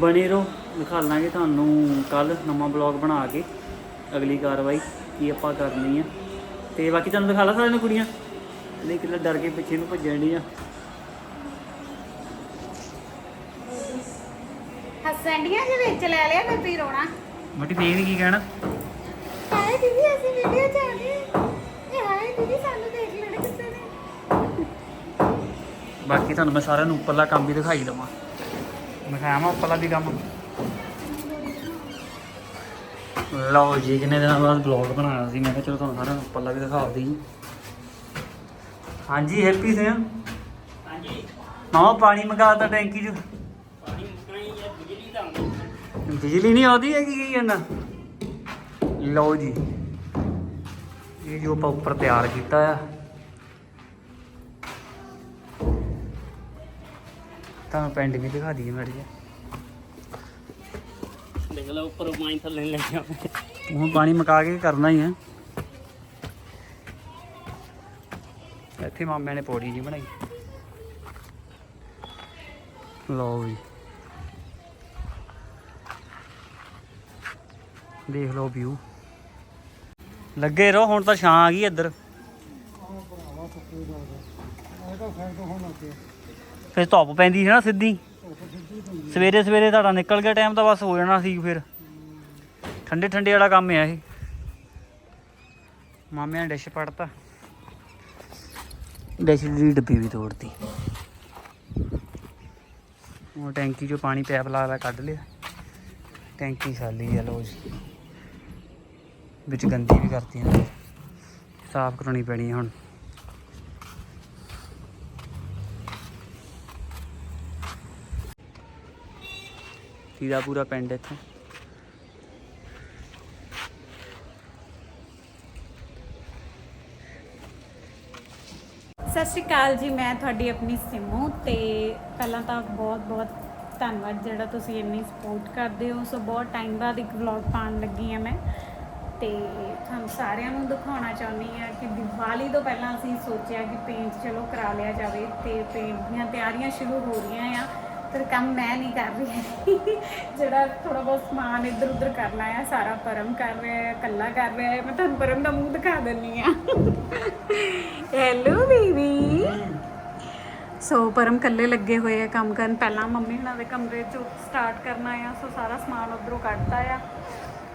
ਬਣੇ ਰਹੋ ਦਿਖਾ ਲਾਂਗੇ ਤੁਹਾਨੂੰ ਕੱਲ ਨਵਾਂ ਬਲੌਗ ਬਣਾ ਕੇ ਅਗਲੀ ਕਾਰਵਾਈ ਕੀ ਆਪਾਂ ਕਰਨੀ ਆ। ਤੇ ਬਾਕੀ ਤੁਹਾਨੂੰ ਦਿਖਾ ਲਾ ਸਾਰਿਆਂ ਨੂੰ ਕੁੜੀਆਂ। ਨਹੀਂ ਕਿੱਲਾ ਡਰ ਕੇ ਪਿੱਛੇ ਨੂੰ ਭੱਜਣ ਡਈ ਆ। ਹੱਸਣਡੀਆਂ ਜੇ ਵਿੱਚ ਲੈ ਲਿਆ ਫਿਰ ਤੁਸੀਂ ਰੋਣਾ। ਮਟੀ ਫੇਰ ਕੀ ਕਹਿਣਾ? ਹਾਏ ਦੀਦੀ ਅਸੀਂ ਵੀਡੀਓ ਚ ਆ ਗਏ ਇਹ ਹਾਏ ਦੀਦੀ ਸਾਨੂੰ ਦੇਖ ਲੈਣਾ ਕਿਸੇ ਨੇ। ਬਾਕੀ ਤੁਹਾਨੂੰ ਮੈਂ ਸਾਰਿਆਂ ਨੂੰ ਉੱਪਰਲਾ ਕੰਮ ਵੀ ਦਿਖਾਈ ਦਵਾਂ। ਉੱਪਰਲਾ ਵੀ ਕੰਮ। ਲਓ ਜੀ ਕਿੰਨੇ ਦਿਨਾਂ ਬਾਅਦ ਬਲੌਗ ਬਣਾਇਆ ਸੀ ਮੈਂ ਕਿਹਾ ਚਲੋ ਤੁਹਾਨੂੰ ਸਾਰਿਆਂ ਨੂੰ ਉੱਪਰਲਾ ਵੀ ਦਿਖਾ ਦਈ। ਹਾਂਜੀ ਹੈਪੀ ਸਿੰਘ। ਹਾਂਜੀ। ਮਾਮਾ ਪਾਣੀ ਮੰਗਾਤਾ ਟੈਂਕੀ 'ਚ। ਪਾਣੀ ਮੁਕਣੀ ਜਾਂ ਬਿਜਲੀ ਦਾ ਆਉਂਦਾ ਬਿਜਲੀ ਨਹੀਂ ਆਉਂਦੀ ਹੈਗੀ ਕੀ ਕਹਿੰਦਾ ਲਓ ਜੀ ਇਹ ਜੋ ਆਪਾਂ ਉੱਪਰ ਤਿਆਰ ਕੀਤਾ ਆ। ਤਾਂ ਪਿੰਡ ਵੀ ਦਿਖਾ ਦਈਏ ਮਾੜੀ ਜਿਹੀ। ਦੇਖ ਲਓ ਉੱਪਰ ਮਾਈਨ ਥੱਲੇ ਲੈ ਗਿਆ ਹੁਣ ਪਾਣੀ ਮਕਾ ਕੇ ਕਰਨਾ ਹੀ ਹੈ ਇੱਥੇ ਮਾਮਿਆਂ ਨੇ ਪੌੜੀ ਨਹੀਂ ਬਣਾਈ। ਲਓ ਜੀ ਦੇਖ ਲਓ ਵਿਊ ਲੱਗੇ ਰਹੋ ਹੁਣ ਤਾਂ ਛਾਂ ਆ ਗਈ ਇੱਧਰ। ਫਿਰ ਧੁੱਪ ਪੈਂਦੀ ਸੀ ਨਾ ਸਿੱਧੀ। ਸਵੇਰੇ ਸਵੇਰੇ ਤੁਹਾਡਾ ਨਿਕਲ ਗਿਆ ਟਾਈਮ ਤਾਂ ਬਸ ਹੋ ਜਾਣਾ ਸੀ ਫਿਰ। ਠੰਡੇ ਠੰਡੇ ਵਾਲਾ ਕੰਮ ਆ ਇਹ। ਮਾਮਿਆਂ ਨੇ ਡਿਸ਼ ਪੜਤਾ ਡਿਸ਼ ਦੀ ਡੱਬੀ ਵੀ ਤੋੜਤੀ। ਉਹ ਟੈਂਕੀ ਚੋਂ ਪਾਣੀ ਪੈਪ ਲਾ ਲਾ ਕੱਢ ਲਿਆ। ਟੈਂਕੀ ਖਾਲੀ ਆ ਲੋ ਜੀ। ਵਿੱਚ ਗੰਦੀ ਵੀ ਕਰਤੀ ਸਾਫ਼ ਕਰਾਉਣੀ ਪੈਣੀ ਹੁਣ। ਹੁਣ ਸੀਦਾ ਪੂਰਾ ਪਿੰਡ ਇੱਥੇ। ਸਤਿ ਸ਼੍ਰੀ ਅਕਾਲ ਜੀ, ਮੈਂ ਤੁਹਾਡੀ ਆਪਣੀ ਸਿਮੂ ਤੇ ਪਹਿਲਾਂ ਤਾਂ ਬਹੁਤ ਬਹੁਤ ਧੰਨਵਾਦ ਜਿਹੜਾ ਤੁਸੀਂ ਇੰਨੀ ਸਪੋਰਟ ਕਰਦੇ ਹੋ। ਸੋ ਬਹੁਤ ਟਾਈਮ ਬਾਅਦ ਇੱਕ ਵਲੌਗ ਪਾਉਣ ਲੱਗੀ ਹਾਂ ਮੈਂ ਤੇ ਤੁਹਾਨੂੰ ਸਾਰਿਆਂ ਨੂੰ ਦਿਖਾਉਣਾ ਚਾਹੁੰਦੀ ਹਾਂ ਕਿ ਦੀਵਾਲੀ ਤੋਂ ਪਹਿਲਾਂ ਅਸੀਂ ਸੋਚਿਆ ਕਿ ਪੇਂਟ ਚਲੋ ਕਰਾ ਲਿਆ ਜਾਵੇ ਤੇ ਪੇਂਟ ਦੀਆਂ ਤਿਆਰੀਆਂ ਸ਼ੁਰੂ ਹੋ ਰਹੀਆਂ ਆ। ਪਰ ਕੰਮ ਮੈਂ ਨਹੀਂ ਕਰ ਰਹੀ ਜਿਹੜਾ ਥੋੜਾ ਬਹੁਤ ਸਮਾਨ ਇੱਧਰ ਉੱਧਰ ਕਰਨਾ ਆ, ਸਾਰਾ ਪਰਮ ਕਰ ਰਿਹਾ ਹੈ ਕੱਲਾ ਕਰ ਰਿਹਾ ਹੈ ਮੈਂ ਤੁਹਾਨੂੰ ਪਰਮ ਦਾ ਮੂੰਹ ਦਿਖਾ ਦਿੰਨੀ ਆ। ਹੈਲੋ ਬੀਬੀ ਸੋ ਪਰਮ ਕੱਲੇ ਲੱਗੇ ਹੋਏ ਆ ਕੰਮ ਕਰਨ। ਪਹਿਲਾਂ ਮੰਮੀ ਹੁਣਾਂ ਦੇ ਕਮਰੇ ਚੋਂ ਸਟਾਰਟ ਕਰਨਾ ਆ ਸੋ ਸਾਰਾ ਸਮਾਨ ਉਧਰੋਂ ਕੱਢਤਾ ਆ।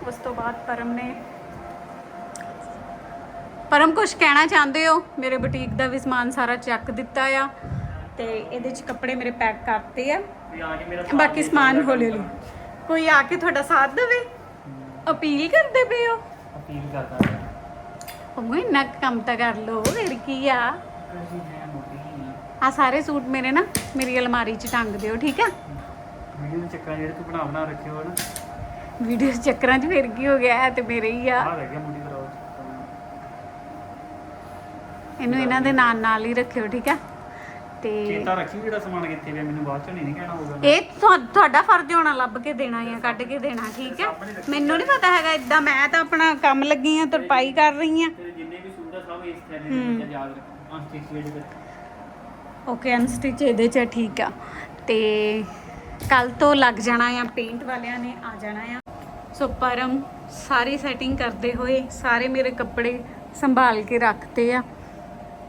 ਉਸ ਤੋਂ ਬਾਅਦ ਪਰਮ ਨੇ ਪਰਮ ਕੁਝ ਕਹਿਣਾ ਚਾਹੁੰਦੇ ਹੋ? ਮੇਰੇ ਬੁਟੀਕ ਦਾ ਵੀ ਸਮਾਨ ਸਾਰਾ ਚੱਕ ਦਿੱਤਾ ਆ। ਤੇ ਇਹਦੇ ਚ ਕੱਪੜੇ ਮੇਰੇ ਪੈਕ ਕਰਤੇ ਆ। ਵੀ ਆ ਕੇ ਮੇਰਾ ਬਾਕੀ ਸਮਾਨ ਹੌਲੀ ਹੌਲੀ ਕੋਈ ਆ ਕੇ ਤੁਹਾਡਾ ਸਾਥ ਦੇਵੇ? ਅਪੀਲ ਕਰਦੇ ਪਏ ਹੋ? ਅਪੀਲ ਕਰਦਾ ਹੈ ਉਹ ਇੰਨਾ ਕੁ ਕੰਮ ਤਾਂ ਕਰ ਲੋ ਫਿਰ ਕੀ ਆ? ਅਸੀਂ ਮੈਂ ਮੋਟੀ ਆ ਸਾਰੇ ਸੂਟ ਮੇਰੇ ਨਾ ਮੇਰੀ ਅਲਮਾਰੀ 'ਚ ਟੰਗ ਦਿਓ ਠੀਕ ਆ? ਵੀਡੀਓ ਦੇ ਚੱਕਰਾਂ ਜਿਹੜੇ ਤੂੰ ਬਣਾ ਬਣਾ ਰੱਖੇ ਹੋ ਨਾ। ਵੀਡੀਓ ਚੱਕਰਾਂ 'ਚ ਫਿਰ ਕੀ ਹੋ ਗਿਆ? ਤੇ ਮੇਰੇ ਹੀ ਆ। ਆ ਰਹਿ ਗਿਆ ਮੁੰਡੀ ਕਰਾਓ ਇਹਨੂੰ ਇਹਨਾਂ ਦੇ ਨਾਲ ਨਾਲ ਹੀ ਰੱਖਿਓ ਠੀਕ ਆ? ਤੇ ਚੇਤਾ ਰੱਖੀ ਜਿਹੜਾ ਸਮਾਨ ਕਿੱਥੇ ਪਿਆ? ਮੈਨੂੰ ਬਾਅਦ ਚ ਨਹੀਂ ਕਹਿਣਾ ਹੋਊਗਾ। ਇਹ ਤੁਹਾ- ਤੁਹਾਡਾ ਫਰਜ਼ ਹੋਣਾ ਲੱਭ ਕੇ ਦੇਣਾ ਜਾਂ ਕੱਢ ਕੇ ਦੇਣਾ ਠੀਕ ਆ ਮੈਨੂੰ ਨਹੀਂ ਪਤਾ ਹੈਗਾ ਇਦਾਂ ਮੈਂ ਤਾਂ ਆਪਣਾ ਕੰਮ ਲੱਗੀ ਆ ਤਰਪਾਈ ਕਰ ਰਹੀ ਆ ਤੇਰੇ ਜਿੰਨੇ ਵੀ ਸੂਟ ਆ ਸਭ ਇਸ ਥੈਲੇ ਦੇ ਵਿੱਚ ਆ, ਯਾਦ ਰੱਖ ਅਨਸਟਿਚ ਜਿਹੜੇ ਓਕੇ ਅਨਸਟਿਚ ਇਹਦੇ 'ਚ ਆ, ਠੀਕ ਆ। ਤੇ ਕੱਲ ਤੋਂ ਲੱਗ ਜਾਣਾ ਆ ਪੇਂਟ ਵਾਲਿਆਂ ਨੇ ਆ ਜਾਣਾ ਆ। ਸੋ ਪਰਮ ਸਾਰੀ ਸੈਟਿੰਗ ਕਰਦੇ ਹੋਏ ਸਾਰੇ ਮੇਰੇ ਕੱਪੜੇ ਸੰਭਾਲ ਕੇ ਰੱਖਤੇ ਆ।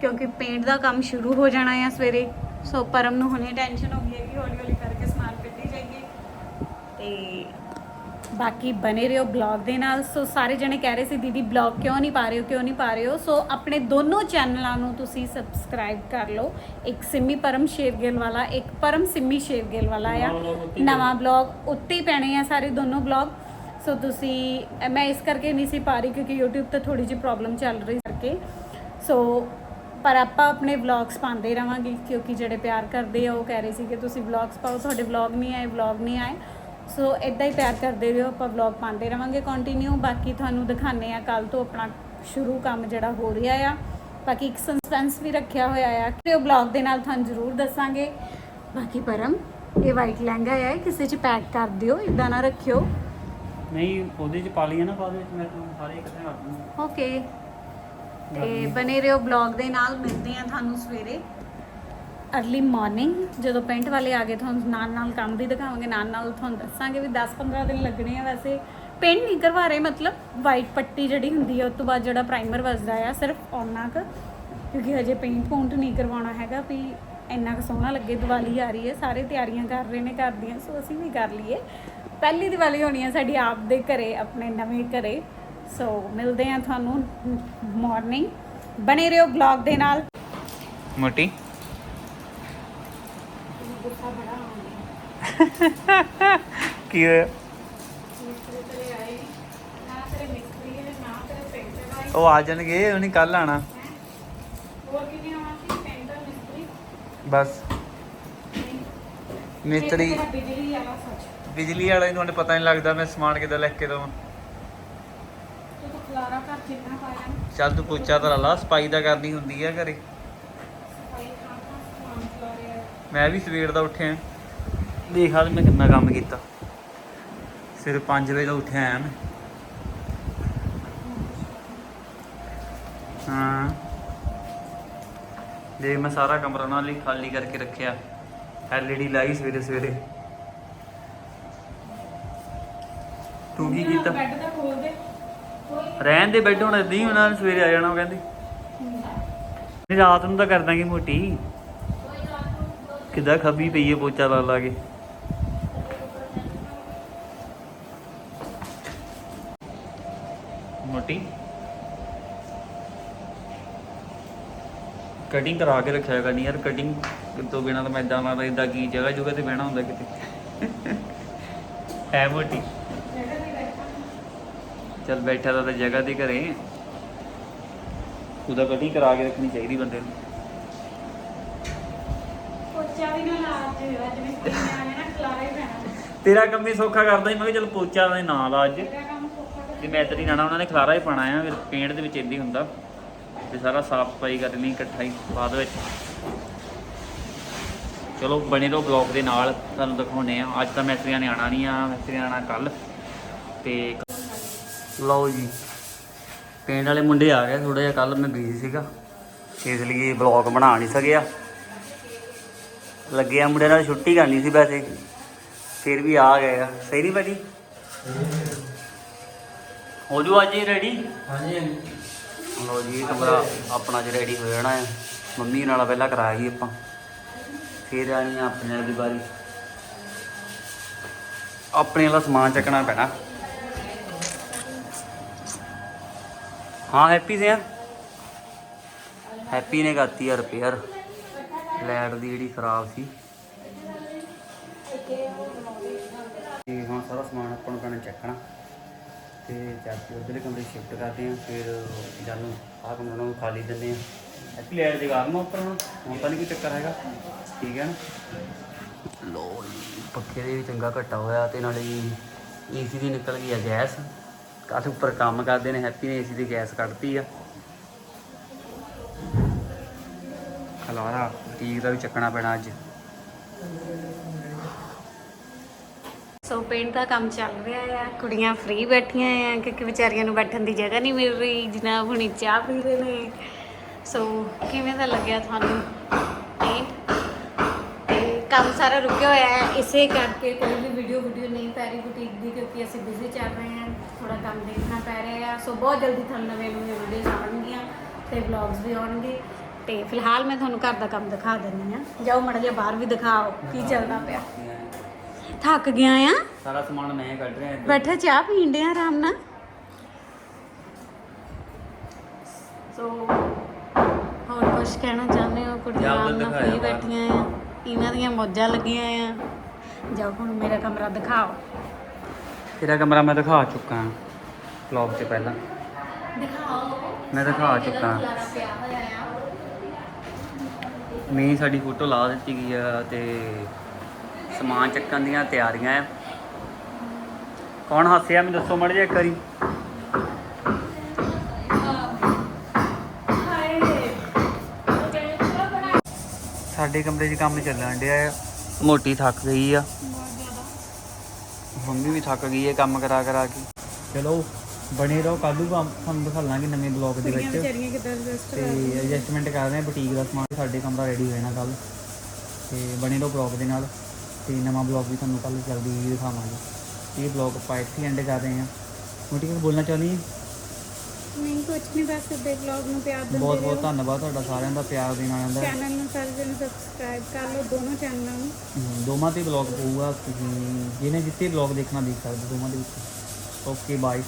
ਕਿਉਂਕਿ ਪੇਂਟ ਦਾ ਕੰਮ ਸ਼ੁਰੂ ਹੋ ਜਾਣਾ ਆ ਸਵੇਰੇ। ਸੋ ਪਰਮ ਨੂੰ ਹੁਣੇ ਟੈਨਸ਼ਨ ਹੋ ਗਈ ਹੈ ਕਿ ਹੌਲੀ ਹੌਲੀ ਕਰਕੇ ਸਮਾਨ ਕੱਢੀ ਜਾਈਏ। ਤੇ ਬਾਕੀ ਬਨੇ ਰਹੋ ਬਲੌਗ ਦੇ ਨਾਲ। ਸੋ ਸਾਰੇ ਜਣੇ ਕਹਿ ਰਹੇ ਸੀ ਦੀਦੀ ਬਲੌਗ ਕਿਉਂ ਨਹੀਂ ਪਾ ਰਹੇ ਹੋ? ਕਿਉਂ ਨਹੀਂ ਪਾ ਰਹੇ ਹੋ? ਸੋ ਆਪਣੇ ਦੋਨੋਂ ਚੈਨਲਾਂ ਨੂੰ ਤੁਸੀਂ ਸਬਸਕ੍ਰਾਈਬ ਕਰ ਲਓ। ਇੱਕ ਸਿੰਮੀ ਪਰਮ ਸ਼ੇਰਗਿੱਲ ਵਾਲਾ ਇੱਕ ਪਰਮ ਸਿੰਮੀ ਸ਼ੇਰਗਿੱਲ ਵਾਲਾ ਆ। ਨਵਾਂ ਬਲੌਗ ਉੱਤੇ ਹੀ ਪੈਣੇ। ਆ ਸਾਰੇ ਦੋਨੋਂ ਬਲੌਗ ਸੋ ਤੁਸੀਂ ਮੈਂ ਇਸ ਕਰਕੇ ਨਹੀਂ ਸੀ ਪਾ ਰਹੀ ਕਿਉਂਕਿ YouTube ਤੇ ਥੋੜੀ ਜਿਹੀ ਪ੍ਰੋਬਲਮ ਚੱਲ ਰਹੀ ਕਰਕੇ। ਸੋ ਪਰ ਆਪਾਂ ਆਪਣੇ ਵਲੌਗਸ ਪਾਉਂਦੇ ਰਵਾਂਗੇ ਕਿਉਂਕਿ ਜਿਹੜੇ ਪਿਆਰ ਕਰਦੇ ਆ ਉਹ ਕਹਿ ਰਹੇ ਸੀ ਕਿ ਤੁਸੀਂ ਵਲੌਗਸ ਪਾਓ ਤੁਹਾਡੇ ਵਲੌਗ ਨਹੀਂ ਆਏ ਵਲੌਗ ਨਹੀਂ ਆਏ। ਸੋ ਇਦਾਂ ਹੀ ਪਿਆਰ ਕਰਦੇ ਰਹੋ ਆਪਾਂ ਵਲੌਗ ਪਾਉਂਦੇ ਰਵਾਂਗੇ ਕੰਟੀਨਿਊ ਬਾਕੀ ਤੁਹਾਨੂੰ ਦਿਖਾਣੇ ਆ ਕੱਲ ਤੋਂ ਆਪਣਾ ਸ਼ੁਰੂ ਕੰਮ ਜਿਹੜਾ ਹੋ ਰਿਹਾ ਆ। ਬਾਕੀ ਇੱਕ ਸਸਪੈਂਸ ਵੀ ਰੱਖਿਆ ਹੋਇਆ ਆ ਤੇ ਉਹ ਵਲੌਗ ਦੇ ਨਾਲ ਤੁਹਾਨੂੰ ਜ਼ਰੂਰ ਦੱਸਾਂਗੇ। ਬਾਕੀ ਪਰਮ ਇਹ ਵਾਈਟ ਲਹਿੰਗਾ ਆ ਇਹ ਕਿਸੇ 'ਚ ਪੈਕ ਕਰ ਦਿਓ ਇਦਾਂ ਨਾ ਰੱਖਿਓ। ਨਹੀਂ ਉਹਦੇ ਚ ਪਾ ਲਈਏ ਨਾ ਬਾਅਦ ਵਿੱਚ ਮੈਂ ਤੁਹਾਨੂੰ ਸਾਰੇ ਇਕੱਠੇ ਕਰ ਦੂੰਗਾ। ਓਕੇ ਤੇ ਬਨੇ ਰਹੋ ਬਲੌਗ ਦੇ ਨਾਲ ਮਿਲਦੇ ਆ ਤੁਹਾਨੂੰ ਸਵੇਰੇ। ਅਰਲੀ ਮਾਰਨਿੰਗ ਜਦੋਂ ਪੇਂਟ ਵਾਲੇ ਆ ਗਏ ਤੁਹਾਨੂੰ ਨਾਲ ਨਾਲ ਕੰਮ ਵੀ ਦਿਖਾਵਾਂਗੇ ਨਾਲ ਨਾਲ ਤੁਹਾਨੂੰ ਦੱਸਾਂਗੇ ਵੀ 10-15 ਦਿਨ ਲੱਗਣੇ ਆ ਵੈਸੇ। ਪੇਂਟ ਨਹੀਂ ਕਰਵਾ ਰਹੇ ਮਤਲਬ ਵਾਈਟ ਪੱਟੀ ਜਿਹੜੀ ਹੁੰਦੀ ਹੈ ਉਸ ਤੋਂ ਬਾਅਦ ਜਿਹੜਾ ਪ੍ਰਾਈਮਰ ਵੱਜਦਾ ਆ ਸਿਰਫ ਉਹਨਾਂ ਕੁ। ਕਿਉਂਕਿ ਹਜੇ ਪੇਂਟ ਪੂੰਟ ਨਹੀਂ ਕਰਵਾਉਣਾ ਹੈਗਾ ਵੀ ਇੰਨਾ ਕੁ ਸੋਹਣਾ ਲੱਗੇ ਦੀਵਾਲੀ ਆ ਰਹੀ ਹੈ ਸਾਰੇ ਤਿਆਰੀਆਂ ਕਰ ਰਹੇ ਨੇ ਘਰ ਦੀਆਂ ਸੋ ਅਸੀਂ ਵੀ ਕਰ ਲਈਏ। ਪਹਿਲੀ ਦੀਵਾਲੀ ਹੋਣੀ ਹੈ ਸਾਡੀ ਆਪ ਦੇ ਘਰੇ ਆਪਣੇ ਨਵੇਂ ਘਰੇ। ਸੋ ਮਿਲਦੇ ਆ ਤੁਹਾਨੂੰ ਮਾਰਨਿੰਗ ਬਣੇ ਰਹੋ ਬਲੌਗ ਦੇ ਨਾਲ। ਮੋਟੀ। ਕੀ ਹੋਇਆ? ਉਹ ਆ ਜਾਣਗੇ ਉਹਨੇ ਕੱਲ ਆਣਾ ਹੋਰ ਕਿੰਨੇ ਆਵਾਂ ਸੀ ਪੇਂਟਰ ਮਿਸਤਰੀ ਬਸ ਮਿਸਤਰੀ ਬਿਜਲੀ ਵਾਲਾ ਸੱਚ ਬਿਜਲੀ ਵਾਲੇ ਨੂੰ ਉਹਨੇ ਪਤਾ ਨਹੀਂ ਲੱਗਦਾ ਮੈਂ ਸਮਾਨ ਕਿੱਦਾਂ ਲਿਖ ਕੇ ਦਵਾਂ। ਖਲਾਰਾ ਘਰ ਜਿੰਨਾ ਪਾਇਆ ਨਾ। ਚੱਲ ਤੂੰ ਪੋਚਾ ਤਾਂ ਲਾ ਸਫ਼ਾਈ ਤਾਂ ਕਰਨੀ ਹੁੰਦੀ ਆ ਘਰੇ। ਸਫ਼ਾਈ ਥਾਂ ਥਾਂ ਸਮਾਨ ਖਲਾਰਿਆ ਮੈਂ ਵੀ ਸਵੇਰ ਦਾ ਉੱਠਿਆ। ਦੇਖ ਹਾਲ ਮੈਂ ਕਿੰਨਾ ਕੰਮ ਕੀਤਾ। ਸਿਰ 5 ਵਜੇ ਦਾ ਉੱਠਿਆ ਆ ਮੈਂ। ਹਾਂ। ਦੇਖ ਮੈਂ ਸਾਰਾ ਕਮਰਾ ਨਾਲ ਲਈ ਖਾਲੀ ਕਰਕੇ ਰੱਖਿਆ। ਐਲਈਡੀ ਲਾਈ ਸਵੇਰੇ ਸਵੇਰੇ। ਤੂੰ ਕੀ ਕੀਤਾ? ਬੈੱਡ ਦਾ ਖੋਲ ਦੇ। ਰਹਿਣ ਦੇ ਬੈੱਡ ਹੁਣ ਏਦਾਂ ਹੀ ਉਹਨਾਂ ਨੇ ਸਵੇਰੇ ਆ ਜਾਣਾ, ਉਹ ਕਹਿੰਦੀ। ਨਹੀਂ ਰਾਤ ਨੂੰ ਤਾਂ ਕਰ ਦਾਂਗੇ ਮੋਟੀ। ਕਿੱਦਾਂ ਖੱਬੀ ਪਈ ਹੈ ਪੋਚਾ ਲਾ ਲਾ ਕੇ। ਮੋਟੀ। ਕਟਿੰਗ ਕਰਾ ਕੇ ਰੱਖਿਆ ਕਰਨੀ ਯਾਰ ਕਟਿੰਗ ਤੋਂ ਬਿਨਾਂ ਤਾਂ ਮੈਂ ਇਦਾਂ ਲੱਗਦਾ ਇਦਾਂ ਕੀ ਜਗ੍ਹਾ ਜੁਗਾ ਤੇ ਬਹਿਣਾ ਹੁੰਦਾ ਕਿਤੇ। ਹੈ ਮੋਟੀ। ਚੱਲ ਬੈਠਾ ਤਾਂ ਜਗ੍ਹਾ ਤੇ ਘਰੇ। ਉਹਦਾ ਕਟਿੰਗ ਕਰਾ ਕੇ ਰੱਖਣੀ ਚਾਹੀਦੀ ਬੰਦੇ ਨੂੰ। ਪੋਚਾ ਵੀ ਨਾ ਲਾ ਅੱਜ ਅੱਜ ਮਿਸਤਰੀ ਨੇ ਆਇਆ ਨਾ ਖਲਾਰਾ ਹੀ ਪੈਣਾ। ਤੇਰਾ ਕੰਮ ਵੀ ਸੌਖਾ ਕਰਦਾ ਸੀ ਮੈਂ ਕਿਹਾ ਚੱਲ ਪੋਚਾ ਦਾ ਨਾਂ ਲਾ ਅੱਜ। ਤੇਰਾ ਕੰਮ ਸੌਖਾ ਕਰ ਜੇ ਮੈਂ ਤੇਰੀ ਨਾਣਾ ਉਹਨਾਂ ਨੇ ਖਲਾਰਾ ਹੀ ਪਾਣਾ ਆ ਫਿਰ ਪੇਂਟ ਦੇ ਵਿੱਚ ਇੰਦੀ ਹੀ ਹੁੰਦਾ। ਤੇ ਸਾਰਾ ਸਾਫ਼ ਸਫ਼ਾਈ ਕਰਨੀ ਇਕੱਠਾ ਹੀ ਬਾਅਦ ਵਿੱਚ। ਚਲੋ ਬਣੇ ਰਹੋ ਬਲੌਗ ਦੇ ਨਾਲ ਤੁਹਾਨੂੰ ਦਿਖਾਉਨੇ ਆ ਅੱਜ ਤਾਂ ਮੈਸਤਰੀਆਂ ਨੇ ਆਣਾ ਨਹੀਂ ਆ ਮੈਸਤਰੀਆਂ ਨੇ ਆਣਾ ਕੱਲ ਤੇ ਲਓ ਜੀ। ਪੇਂਟ ਵਾਲੇ ਮੁੰਡੇ ਆ ਗਏ ਥੋੜਾ ਜਿਹਾ ਕੱਲ ਮੈਂ ਬਿਜ਼ੀ ਸੀਗਾ। ਇਸ ਲਈ ਬਲੌਗ ਬਣਾ ਨਹੀਂ ਸਕਿਆ। ਲੱਗਿਆ ਮੁੰਡੇ ਨਾਲ ਛੁੱਟੀ ਕਰਨੀ ਸੀ ਵੈਸੇ। ਫਿਰ ਵੀ ਆ ਗਏ ਆ। ਸਹੀ ਨਹੀਂ ਭਾਜੀ? ਹੋ ਜੂ ਅੱਜ ਹੀ ਰੈਡੀ ਹਾਂਜੀ ਲਓ ਜੀ ਕਮਰਾ ਆਪਣਾ ਚ ਰੈਡੀ ਹੋ ਜਾਣਾ ਹੈ ਮੰਮੀ ਨਾਲ ਪਹਿਲਾਂ ਕਰਾਇਆ ਸੀ ਆਪਾਂ। ਫਿਰ ਆਣੀ ਆ ਆਪਣੇ ਵਾਲੀ ਵਾਰੀ। ਆਪਣੇ ਵਾਲਾ ਸਮਾਨ ਚੱਕਣਾ ਪੈਣਾ। ਹਾਂ ਹੈਪੀ ਸੇ ਹੈਪੀ ਨੇ ਕਰਤੀ ਆ ਰਿਪੇਅਰ ਲਾਈਟ ਦੀ ਜਿਹੜੀ ਖਰਾਬ ਸੀ। ਤੇ ਹਾਂ ਸਾਰਾ ਸਮਾਨ ਆਪਾਂ ਨੂੰ ਪੈਣਾ ਚੱਕਣਾ। ਤੇ ਚੱਕ ਕੇ ਉਧਰਲੇ ਕਮਰੇ ਸ਼ਿਫਟ ਕਰਦੇ ਹਾਂ, ਫਿਰ ਜਦ ਨੂੰ ਆਹ ਕਮਰਾ ਨੂੰ ਖਾਲੀ ਦਿੰਦੇ ਹਾਂ। ਐਪੀ ਲਾਈਟ ਜਗਾ ਨਾ ਉੱਪਰ ਹੁਣ ਹੁਣ ਤਾਂ ਨਹੀਂ ਕੋਈ ਚੱਕਰ ਹੈਗਾ। ਠੀਕ ਹੈ ਨਾ? ਲੋ ਪੱਖੇ ਦੇ ਵੀ ਚੰਗਾ ਘੱਟਾ ਹੋਇਆ ਤੇ ਨਾਲੇ ਉੱਪਰ ਕੰਮ ਕਰਦੇ ਨੇ, ਹੈਪੀ ਨੇ ਏਸੀ ਦੀ ਗੈਸ ਕੱਢਤੀ ਆ। ਖਲਾਰਾ ਠੀਕ ਦਾ ਵੀ ਚੱਕਣਾ ਪੈਣਾ ਅੱਜ। ਸੋ ਪੇਂਟ ਦਾ ਕੰਮ ਚੱਲ ਰਿਹਾ ਆ, ਕੁੜੀਆਂ ਫ੍ਰੀ ਬੈਠੀਆਂ ਆ, ਕਿਉਂਕਿ ਵਿਚਾਰੀਆਂ ਨੂੰ ਬੈਠਣ ਦੀ ਜਗ੍ਹਾ ਨਹੀਂ ਮਿਲ ਰਹੀ ਜਨਾਬ ਹੁਣੀ ਚਾਹ ਪੀ ਰਹੇ ਨੇ। ਸੋ ਕਿਵੇਂ ਦਾ ਲੱਗਿਆ ਤੁਹਾਨੂੰ? ਕੰਮ ਸਾਰਾ ਰੁਕਿਆ ਹੋਇਆ ਹੈ ਇਸੇ ਕਰਕੇ ਕੋਈ ਵੀ ਵੀਡੀਓ ਵੀਡੀਓ ਨਹੀਂ ਪੈ ਰਹੀ ਬੁਟੀਕ ਦੀ ਕਿਉਂਕਿ ਅਸੀਂ ਬਿਜ਼ੀ ਚੱਲ ਰਹੇ ਹਾਂ ਥੋੜਾ ਕੰਮ ਦੇਖਣਾ ਪੈ ਰਿਹਾ ਆ ਸੋ ਬਹੁਤ ਜਲਦੀ ਤੁਹਾਨੂੰ ਨਵੇਂ ਨਵੇਂ ਵੀਡੀਓਜ਼ ਆਉਣਗੀਆਂ ਤੇ ਵਲੌਗਸ ਵੀ ਆਉਣਗੇ। ਤੇ ਫਿਲਹਾਲ ਮੈਂ ਤੁਹਾਨੂੰ ਘਰ ਦਾ ਕੰਮ ਦਿਖਾ ਦਿੰਦੀ ਆ ਜਾਓ ਮੜਾ ਜਿਹਾ ਬਾਹਰ ਵੀ ਦਿਖਾਓ ਕੀ ਚੱਲਦਾ ਪਿਆ। ਥੱਕ ਗਿਆ ਆ? ਸਾਰਾ ਸਮਾਨ ਮੈਂ ਕੱਢ ਰਿਹਾ। ਬੈਠੇ ਚਾਹ ਪੀਣ ਡਿਆ ਆਰਾਮ ਨਾਲ। ਸੋ ਹੋਰ ਕੁਝ ਕਹਿਣਾ ਚਾਹੁੰਦੇ ਹੋ? ਕੁੜੀਆਂ ਆਰਾਮ ਨਾਲ ਫ੍ਰੀ। ਬੈਠੀਆਂ ਆ। ਇਹਨਾਂ ਦੀਆਂ ਮੌਜਾਂ ਲੱਗੀਆਂ ਆ। ਜਾਓ ਹੁਣ ਮੇਰਾ ਕਮਰਾ ਦਿਖਾਓ। ਤੇਰਾ ਕਮਰਾ ਮੈਂ ਦਿਖਾ ਚੁੱਕਾ ਹਾਂ ਵਲੌਗ 'ਚ ਪਹਿਲਾਂ। ਦਿਖਾਓ। ਮੈਂ ਦਿਖਾ ਚੁੱਕਾ ਹਾਂ। ਮੇਨ ਸਾਡੀ ਫੋਟੋ ਲਾ ਦਿੱਤੀ ਗਈ ਆ ਤੇ ਸਮਾਨ ਚੱਕਣ ਦੀਆਂ ਤਿਆਰੀਆਂ ਆ। ਕੌਣ ਹੱਸਿਆ ਮੈਨੂੰ ਦੱਸੋ ਮੜ ਜਾ ਇੱਕ ਸਾਡੇ ਕਮਰੇ 'ਚ ਕੰਮ ਚੱਲਣ ਡਿਆ ਆ। ਮੋਟੀ ਥੱਕ ਗਈ ਆ। ਮੰਮੀ ਵੀ ਥੱਕ ਗਈ ਹੈ ਕੰਮ ਕਰਾ ਕਰਾ ਕੇ। ਚਲੋ ਬਣੇ ਰਹੋ ਕੱਲੂ ਤੁਹਾਨੂੰ ਦਿਖਾ ਲਾਂਗੇ ਨਵੇਂ ਬਲੌਗ ਦੇ ਵਿੱਚ। ਵਿਚਾਰੀਆਂ ਕਿਦਾਂ ਰੈਸਟ ਤੇ ਐਡਜਸਟਮੈਂਟ ਕਰ ਰਹੇ ਆ ਬੁਟੀਕ ਦਾ ਸਮਾਨ ਸਾਡੇ ਕਮਰਾ ਰੈਡੀ ਹੋ ਜਾਣਾ ਕੱਲ ਤੇ ਬਣੇ ਰਹੋ ਬਲੌਗ ਦੇ ਨਾਲ। ਤੇ ਨਵਾਂ ਬਲੌਗ ਵੀ ਤੁਹਾਨੂੰ ਕੱਲ੍ਹ ਜਲਦੀ ਦਿਖਾਵਾਂਗੇ। ਇਹ ਬਲੌਗ ਆਪਾਂ ਇੱਥੇ ਐਂਡ ਕਰ ਰਹੇ ਹਾਂ ਮੋਟੀ ਕੁਝ ਬੋਲਣਾ ਚਾਹੁੰਦੀ ਹੈ ਨਹੀਂ ਕੁਝ ਨਹੀਂ ਬਸ ਦੇ ਵਲੌਗ ਨੂੰ ਪਿਆਰ ਦਿੰਦੇ ਬਹੁਤ ਬਹੁਤ ਰਹੋ। ਧੰਨਵਾਦ ਤੁਹਾਡਾ ਸਾਰਿਆਂ ਦਾ ਪਿਆਰ ਦੇਣ ਵਾਲਿਆਂ ਦਾ। ਚੈਨਲ ਨੂੰ ਸਾਰੇ ਜਣੇ ਸਬਸਕ੍ਰਾਈਬ ਕਰ ਲਓ ਦੋਨੋਂ ਚੈਨਲਾਂ ਨੂੰ। ਹਮ, ਦੋਵਾਂ ਤੇ ਬਲੌਗ ਪਊਗਾ ਤੁਸੀਂ ਜਿਹਨੇ ਜਿੱਤੇ ਬਲੌਗ ਦੇਖਣਾ ਦੇਖ ਸਕਦੇ ਦੋਵਾਂ ਦੇ ਵਿੱਚ। Okay bye